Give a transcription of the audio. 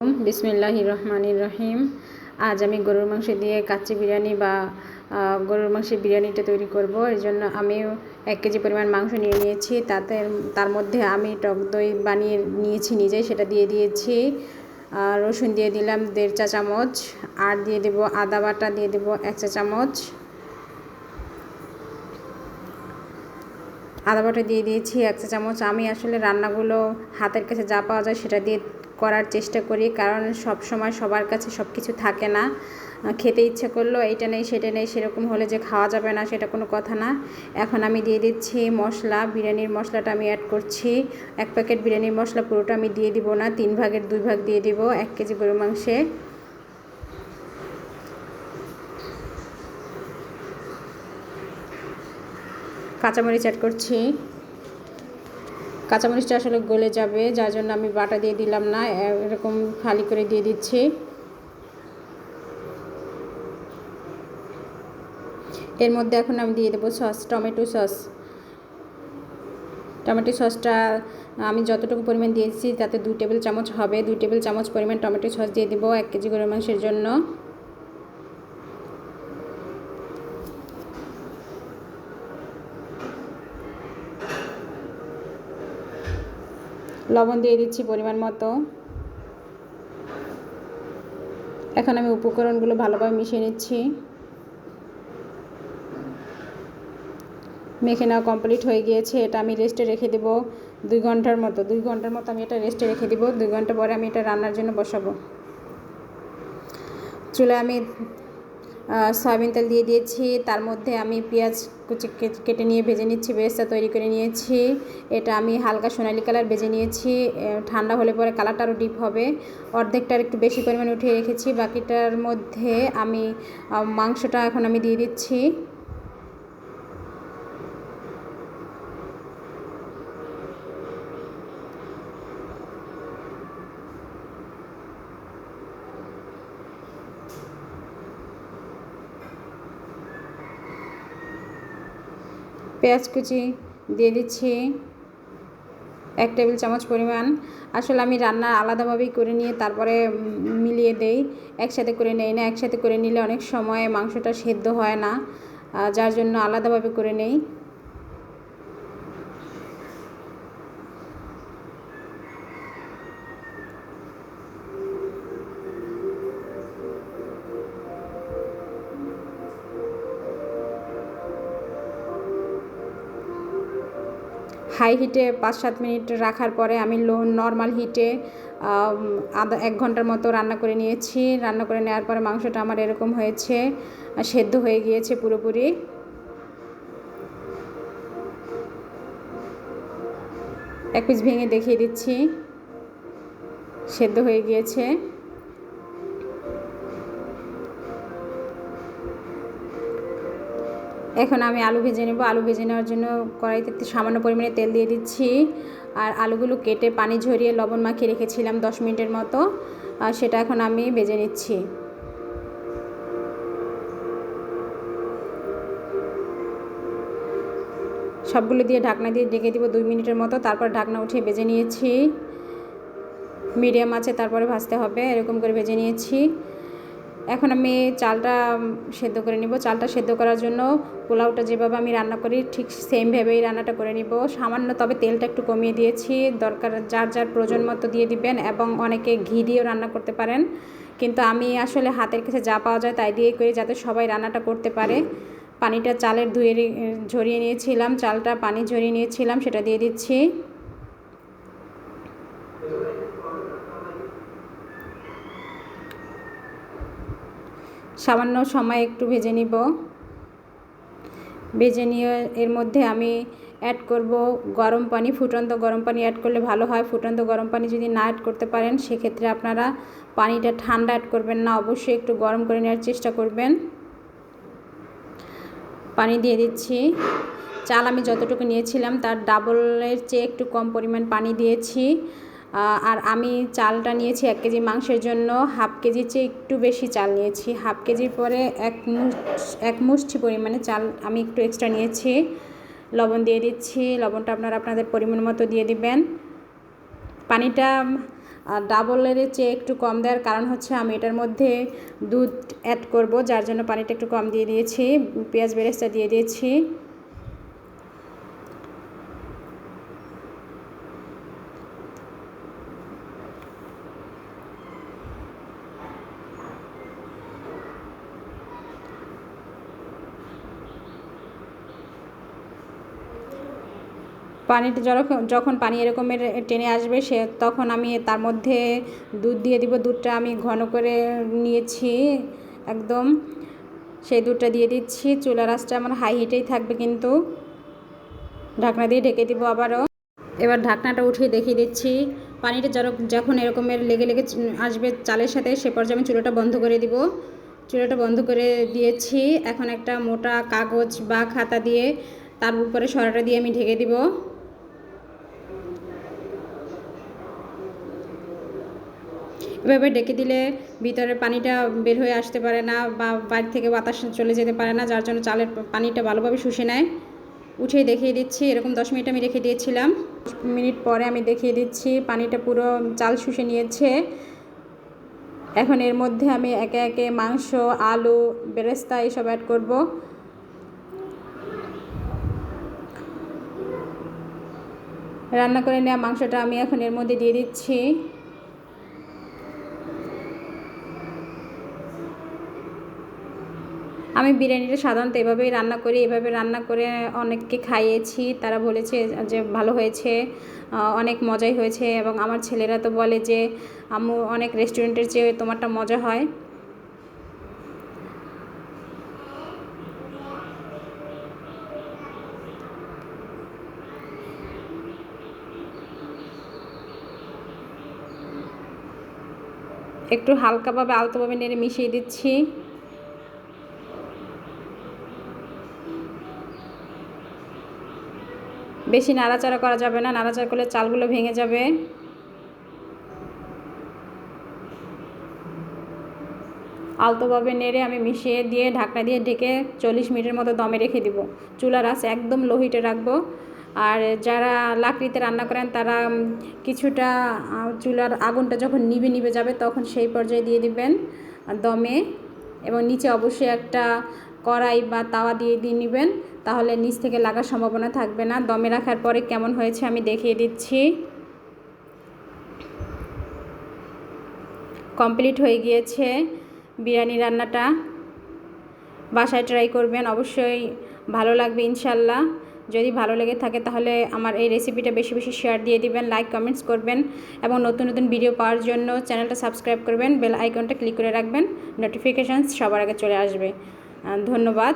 বিসমিল্লাহ রহমানির রহিম। আজ আমি গরুর মাংস দিয়ে কাচ্চি বিরিয়ানি বা গরুর মাংসের বিরিয়ানিটা তৈরি করব। এর জন্য আমি এক কেজি পরিমাণ মাংস নিয়ে নিয়েছি। তাতে, তার মধ্যে আমি টক দই বানিয়ে নিয়েছি নিজেই, সেটা দিয়ে দিয়েছি। রসুন দিয়ে দিলাম দেড় চা চামচ। আর দিয়ে দেব আদা বাটা, দিয়ে দেব এক চা চামচ। আদা বাটা দিয়ে দিয়েছি এক চা চামচ। আমি আসলে রান্নাগুলো হাতের কাছে যা পাওয়া যায় সেটা দিয়ে করার চেষ্টা করি, কারণ সব সময় সবার কাছে সব কিছু থাকে না। খেতে ইচ্ছে করল, এইটা নেই, সেটা নেই, সেরকম হলে যে খাওয়া যাবে না, সেটা কোনো কথা না। এখন আমি দিয়ে দিচ্ছি মশলা, বিরিয়ানির মশলাটা আমি অ্যাড করছি। এক প্যাকেট বিরিয়ানির মশলা পুরোটা আমি দিয়ে দিব না, তিন ভাগের দুই ভাগ দিয়ে দিব, এক কেজি গরু মাংসে। কাঁচামরিচ অ্যাড করছি। কাঁচামরিচটা আসলে গলে যাবে, যার জন্য আমি বাটা দিয়ে দিলাম না এরকম খালি করে দিয়ে দিচ্ছি। এর মধ্যে এখন আমি দিয়ে দেবো সস, টমেটো সস। টমেটো সসটা আমি যতটুকু পরিমাণ দিয়েছি, তাতে দুই টেবিল চামচ হবে। দুই টেবিল চামচ পরিমাণ টমেটো সস দিয়ে দেবো এক কেজি গরুর মাংসের জন্য। লবণ দিয়ে দিচ্ছি পরিমাণ মতো। এখন আমি উপকরণগুলো ভালোভাবে মিশিয়ে নিচ্ছি। মেখে নেওয়া কমপ্লিট হয়ে গিয়েছে, এটা আমি রেস্টে রেখে দেবো দুই ঘণ্টার মতো। দুই ঘণ্টার মতো আমি এটা রেস্টে রেখে দেবো, দুই ঘণ্টা পরে আমি এটা রান্নার জন্য বসাবো। চুলে আমি সয়াবিন তেল দিয়ে দিয়েছি। তার মধ্যে আমি পেঁয়াজ কুচি কেটে নিয়ে ভেজে নিচ্ছি, বেরেস্তা তৈরি করে নিয়েছি। এটা আমি হালকা সোনালি কালার ভেজে নিয়েছি। ঠান্ডা হলে পরে কালারটা আরও ডিপ হবে। অর্ধেকটার একটু বেশি পরিমাণে উঠিয়ে রেখেছি। বাকিটার মধ্যে আমি মাংসটা এখন আমি দিয়ে দিচ্ছি। পেঁয়াজ কুচি দিয়ে দিচ্ছি, এক টেবিল চামচ পরিমাণ। আসলে আমি রান্না আলাদাভাবেই করে নিয়ে তারপরে মিলিয়ে দেই, একসাথে করে নেই না, একসাথে করে নিলে অনেক সময় মাংসটা সেদ্ধ হয় না। যার জন্য আলাদাভাবে করে নেই। হাই হিটে পাঁচ সাত মিনিট রাখার পরে আমি লো নর্মাল হিটে আধা, এক ঘণ্টার মতো রান্না করে নিয়েছি। রান্না করে নেওয়ার পরে মাংসটা আমার এরকম হয়েছে, সেদ্ধ হয়ে গিয়েছে পুরোপুরি। এক পিস ভেঙে দেখিয়ে দিচ্ছি। সেদ্ধ হয়ে গিয়েছে। এখন আমি আলু ভেজে নেব। আলু ভেজে নেওয়ার জন্য কড়াইতে সামান্য পরিমাণে তেল দিয়ে দিচ্ছি। আর আলুগুলো কেটে পানি ঝরিয়ে লবণ মাখিয়ে রেখেছিলাম দশ মিনিটের মতো। আর সেটা এখন আমি ভেজে নিচ্ছি। সবগুলো দিয়ে ঢাকনা দিয়ে ডেকে দিব দুই মিনিটের মতো। তারপর ঢাকনা উঠিয়ে ভেজে নিয়েছি। মিডিয়াম আছে, তারপরে ভাজতে হবে। এরকম করে ভেজে নিয়েছি। এখন আমি চালটা সেদ্ধ করে নিব। চালটা সেদ্ধ করার জন্য পোলাওটা যেভাবে আমি রান্না করি, ঠিক সেমভাবেই রান্নাটা করে নিব। সামান্য তবে তেলটা একটু কমিয়ে দিয়েছি। দরকার, যার যার প্রয়োজন মতো দিয়ে দিবেন এবং অনেকে ঘি দিয়েও রান্না করতে পারেন। কিন্তু আমি আসলে হাতের কাছে যা পাওয়া যায় তাই দিয়েই করি যাতে সবাই রান্নাটা করতে পারে। পানিটা চালের ধুয়ে ঝরিয়ে নিয়েছিলাম। চালটা পানি ঝরিয়ে নিয়েছিলাম, সেটা দিয়ে দিচ্ছি। সামান্য সময় একটু ভেজে নিব। ভেজে নিয়ে এর মধ্যে আমি অ্যাড করব গরম পানি, ফুটন্ত গরম পানি অ্যাড করলে ভালো হয়। ফুটন্ত গরম পানি যদি না অ্যাড করতে পারেন, সেক্ষেত্রে আপনারা পানিটা ঠান্ডা অ্যাড করবেন না। অবশ্যই একটু গরম করে নেওয়ার চেষ্টা করবেন। পানি দিয়ে দিচ্ছি। চাল আমি যতটুকু নিয়েছিলাম, তার ডাবলের চেয়ে একটু কম পরিমাণ পানি দিয়েছি। আর আমি চালটা নিয়েছি এক কেজি মাংসের জন্য, হাফ কেজির চেয়ে একটু বেশি চাল নিয়েছি। হাফ কেজির পরে এক এক মুষ্টি পরিমাণে চাল আমি একটু এক্সট্রা নিয়েছি। লবণ দিয়ে দিচ্ছি, লবণটা আপনারা আপনাদের পরিমাণ মতো দিয়ে দিবেন। পানিটা ডাবলের চেয়ে একটু কম দেওয়ার কারণ হচ্ছে আমি এটার মধ্যে দুধ অ্যাড করব, যার জন্য পানিটা একটু কম দিয়ে দিয়েছি পেঁয়াজ বেরেস্তা দিয়ে দিয়েছি। পানিটা যখন যখন পানি এরকমের টেনে আসবে, সে তখন আমি তার মধ্যে দুধ দিয়ে দিব। দুধটা আমি ঘন করে নিয়েছি একদম। সেই দুধটা দিয়ে দিচ্ছি। চুলার আঁচটা আমার হাই হিটেই থাকবে কিন্তু। ঢাকনা দিয়ে ঢেকে দিব আবারও। এবার ঢাকনাটা উঠিয়ে দেখিয়ে দিচ্ছি। পানিটা যখন এরকমের লেগে লেগে আসবে চালের সাথে, সে পর্যায়ে আমি চুলাটা বন্ধ করে দিব। চুলাটা বন্ধ করে দিয়েছি। এখন একটা মোটা কাগজ বা খাতা দিয়ে তার উপরে সরাটা দিয়ে আমি ঢেকে দিব। এভাবে ডেকে দিলে ভিতরে পানিটা বের হয়ে আসতে পারে না বা বাইরে থেকে বাতাস চলে যেতে পারে না, যার জন্য চালের পানিটা ভালোভাবে শুষে নেয়। উঠিয়ে দেখিয়ে দিচ্ছি, এরকম দশ মিনিট আমি রেখে দিয়েছিলাম। মিনিট পরে আমি দেখিয়ে দিচ্ছি, পানিটা পুরো চাল শুষে নিয়েছে। এখন এর মধ্যে আমি একে একে মাংস, আলু, বেরেস্তা এইসব অ্যাড করব। রান্না করে নেওয়া মাংসটা আমি এখন এর মধ্যে দিয়ে দিচ্ছি। আমি বিরিয়ানিটা সাধারণত এভাবেই রান্না করি, এভাবে রান্না করে অনেককে খাইয়েছি। তারা বলেছে যে ভালো হয়েছে অনেক মজাই হয়েছে এবং আমার ছেলেরা তো বলে যে, আম্মু, অনেক রেস্টুরেন্টের চেয়ে তোমারটা মজা হয়। একটু হালকাভাবে, আলতোভাবে নেড়ে মিশিয়ে দিচ্ছি। বেশি নাড়াচাড়া করা যাবে না, নাড়াচাড়া করলে চালগুলো ভেঙে যাবে। আলতোভাবে নেড়ে আমি মিশিয়ে দিয়ে ঢাকনা দিয়ে ঢেকে চল্লিশ মিনিটের মতো দমে রেখে দিব। চুলার আঁচ একদম লোহিটে রাখব। আর যারা লাকড়িতে রান্না করেন, তারা কিছুটা চুলার আগুনটা যখন নিভে নিভে যাবে, তখন সেই পর্যায়ে দিয়ে দিবেন দমে। এবং নিচে অবশ্যই একটা কড়াই বা তাওয়া দিয়ে দিয়ে নেবেন, তাহলে নিচ থেকে লাগার সম্ভাবনা থাকবে না। দমে রাখার পরে কেমন হয়েছে আমি দেখিয়ে দিচ্ছি। কমপ্লিট হয়ে গিয়েছে বিরিয়ানি রান্নাটা। বাসায় ট্রাই করবেন, অবশ্যই ভালো লাগবে ইনশাল্লাহ। যদি ভালো লেগে থাকে তাহলে আমার এই রেসিপিটা বেশি বেশি শেয়ার দিয়ে দিবেন, লাইক, কমেন্টস করবেন এবং নতুন নতুন ভিডিও পাওয়ার জন্য চ্যানেলটা সাবস্ক্রাইব করবেন, বেল আইকনটা ক্লিক করে রাখবেন, নোটিফিকেশানস সবার আগে চলে আসবে। ধন্যবাদ।